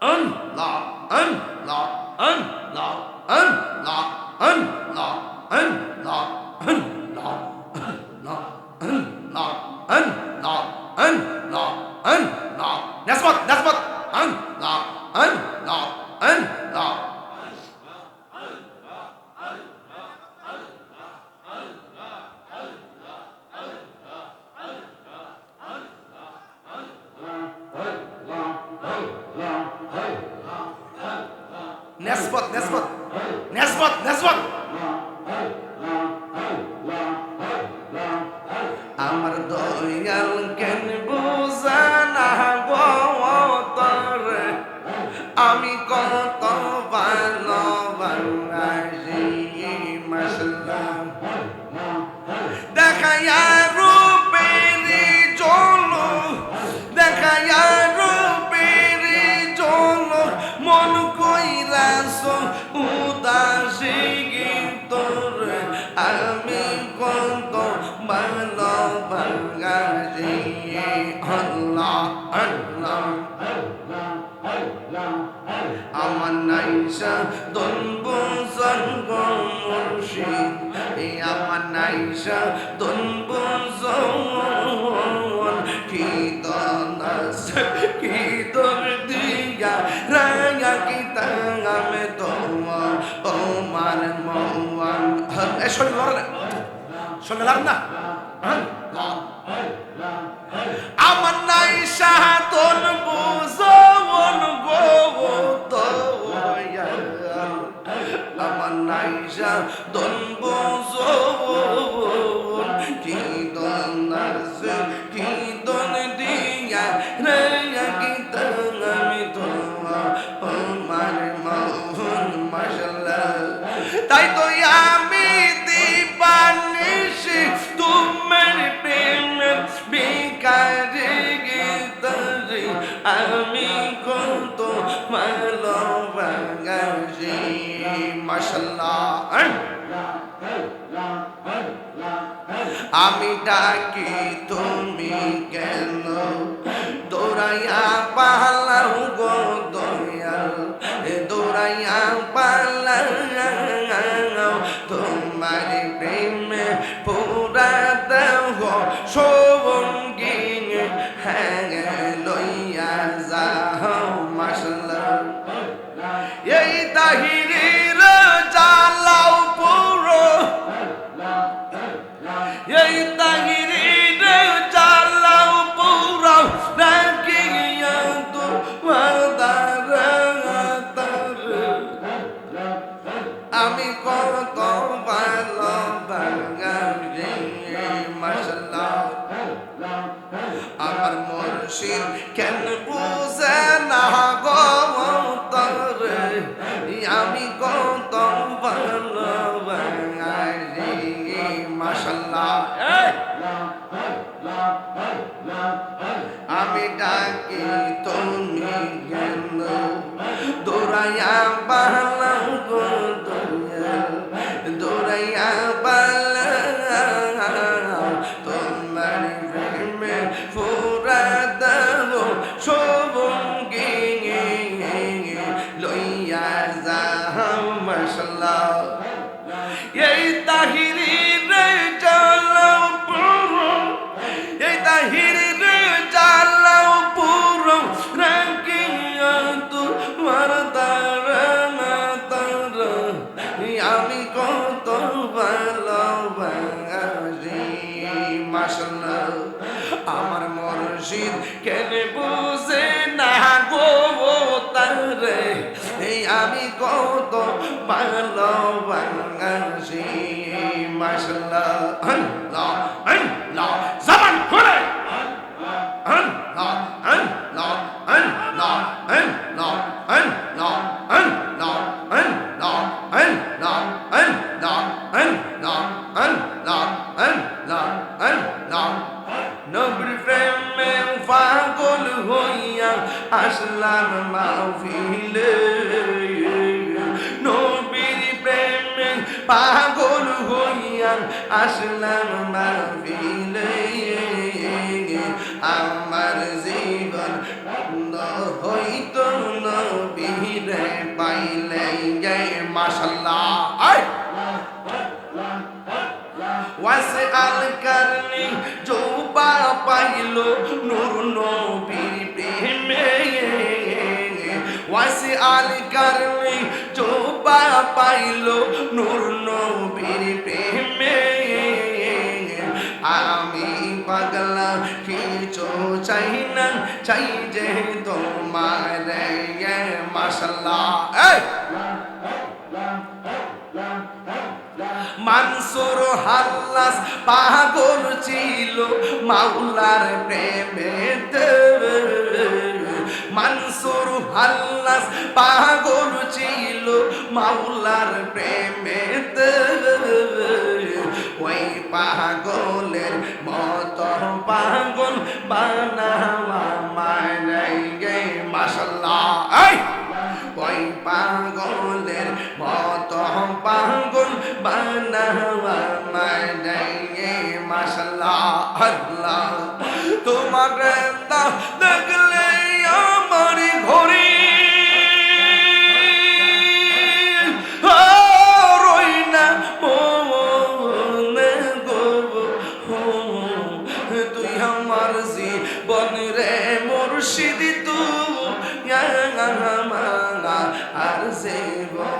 আল্লাহ আল্লাহ আল্লাহ আল্লাহ আল্লাহ আল্লাহ আল্লাহ আল্লাহ আল্লাহ আল্লাহ আল্লাহ আল্লাহ নাসবত নাসবত আল্লাহ Nesbat, nesbat. আমার নাইসা দনবুজন মুর্শিদ। এ আমার নাইসা দনবুজন কি দনাস কি দর দিয়া রায়া কি তাঙ্গামে তোমার তোমার মওয়ান। এ না। আমার মাশাল্লাহ আমি ডাকি তুমি কেন? দৌড়াইয়া পালাও গো দয়াল। দৌড়াইয়া পালাও কেন বুঝে না গো তরে আমি কত ভালো বাঙালি মাসাল্লাহ যাও মাসাল্লাহ এই তাহিরি রে চালাও পুরো, এই তাহিরি রে চালাও পুরো রাখিয়া তোমার তারা তারা। আমি কত ভালোবাসি মাসাল্লাহ আমার মরশিদ কেন বুঝে না গো তারে? এই আমি কত ভালোবাসি মাসাল্লাহ আল্লাহ আল্লাহ জামান খুলে আল্লাহ আল্লাহ আল্লাহ আল্লাহ আল্লাহ আল্লাহ আল্লাহ আল্লাহ আল্লাহ আল্লাহ আল্লাহ আল্লাহ আল্লাহ নবীর প্রেমে পাগল হইয়া আসলাম মাহফিলে পাগল হইয়া আসলাম মাহফিলে। আমার জীবন হইত না রে পাইলে মাশাল্লাহ। আয়! ওয়াসে আল করনি জোবা পাইল নূর নবীর প্রেমে। ওয়াসে আল করনি পাইল নূর নবীর প্রেমে। আমি পাগলা, কিছু চাই না, চাই যে তোমার এই! মানসুর হাল্লাস পাগল ছিল মাওলার প্রেমেতে। মানসুর হাল্লাস পাগল ছিল মাওলার প্রেমেতে। ওই পাগলের মত পাগল বানাওয়া মানে গে মাসাল্লাহ ওই পাগলের মত পাগল বানাওয়া মানে মাসাল্লাহ আল্লাহ, তোমার দেখলে মুর্শিদ তু আর জীবন